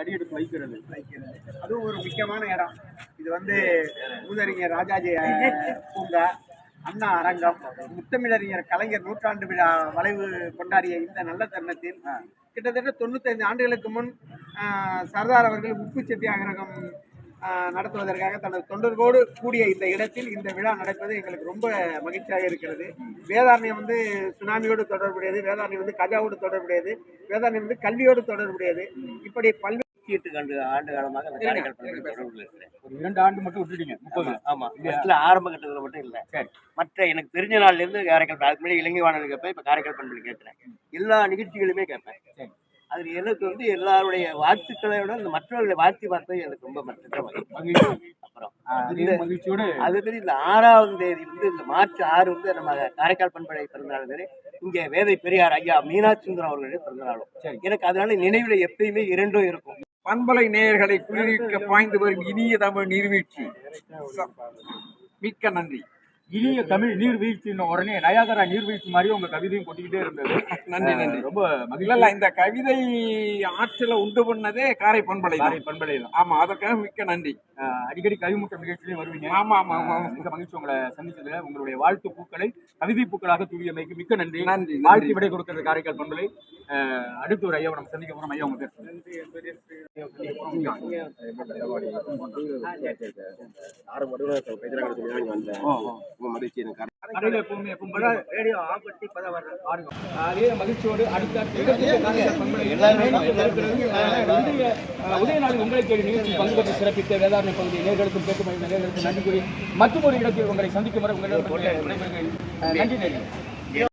அடியெடுத்து வைக்கிறது. அதுவும் ஒரு முக்கியமான இடம். இது வந்து மூதறிஞர் ராஜாஜி பூங்கா அண்ணா அரங்கம். முத்தமிழறிஞர் கலைஞர் நூற்றாண்டு விழா வளைவு கொண்டாடிய இந்த நல்ல தருணத்தில் கிட்டத்தட்ட தொண்ணூத்தைந்து ஆண்டுகளுக்கு முன் சர்தார் அவர்கள் உப்பு சத்தியாகிரகம் நடத்துவதற்காக தனது தொண்டர்களோடு கூடிய இந்த இடத்தில் இந்த விழா நடப்பது எங்களுக்கு ரொம்ப மகிழ்ச்சியாக இருக்கிறது. வேதாரண்யம் வந்து சுனாமியோடு தொடர்புடையது வேதாரண்யம் வந்து கஜாவோடு தொடர்புடையது வேதாரண்யம் வந்து கல்வியோடு தொடர்புடையது. இப்படி பல்வேறு எட்டு கண்டு ஆண்டு காலமாக அந்த காரைக்கால் ஒரு இரண்டு ஆண்டு மட்டும் விட்டுட்டீங்க முப்பது. ஆமா ஃபர்ஸ்ட்ல ஆரம்ப கட்டத்தில் மட்டும் இல்லை. சரி. மற்ற எனக்கு தெரிஞ்ச நாள்ல இருந்து காரைக்கால் அதுக்கு முன்னாடி இலங்கை வானொலி கேட்பேன் இப்போ காரைக்கால் பண்புல கேட்கிறேன் எல்லா நிகழ்ச்சிகளுமே கேட்பேன் சரி. அது எனக்கு வந்து எல்லாருடைய வாழ்த்துக்களை விட இந்த மற்றவர்களை வாழ்த்தி பார்த்தது எனக்கு ரொம்ப மற்ற மகிழ்ச்சி. அப்புறம் அதே மகிழ்ச்சியோடு அது மாதிரி இந்த ஆறாவது தேதி வந்து இந்த மார்ச் ஆறு வந்து நம்ம காரைக்கால் பண்படை பிறந்தநாள் மாதிரி இங்கே வேதை பெரியார் ஐயா மீனாட்சி சுந்தரம் அவர்களுடைய பிறந்தநாளும். சரி. எனக்கு அதனால நினைவுல எப்பயுமே இரண்டும் இருக்கும். பண்பலை நேயர்களை குளிர்விக்க பாய்ந்து வரும் இனிய தமிழ் நீர்வீழ்ச்சி. மிக்க நன்றி. இனிய தமிழ் நீர்வீழ்ச்சின்னு உடனே நயாகரா நீர்வீழ்ச்சி மாதிரி உங்க கவிதையும் கொட்டிக்கிட்டே இருந்தது. நன்றி நன்றி. ரொம்ப மகிழ்ச்சி. இந்த கவிதை ஆற்றலை உண்டு பண்ணதே காரை பண்பலை காரை பண்பலை தான். ஆமா அதற்காக மிக்க நன்றி. அடிக்கடி கவிமுட்டம் நிகழ்ச்சியிலையும் வருவீங்க. ஆமா ஆமா ஆமா. மிக மகிழ்ச்சி உங்களை சந்திச்சதுல. உங்களுடைய வாழ்த்து பூக்களை கவிதை பூக்களாக தூவியமைக்கு மிக்க நன்றி. நன்றி. வாழ்த்து விடை கொடுக்கிறது காரைக்கால் பண்பலை. அடுத்து ஒரு ஐயாவை நம்ம சந்திக்க போறோம். ஐயா உங்க பேர் அதே மகிழ்ச்சியோடு அடுத்த உதய நாள் உங்களை கேள்வி நிகழ்ச்சி பங்கு பெற்று சிறப்பித்த வேதாரண பகுதி நேர்களுக்கும் கேட்டு நேர்களுக்கும் நன்றி கூறி மற்றும் ஒரு இடத்தில் உங்களை சந்திக்கும் வரை உங்களிடம் நன்றி நன்றி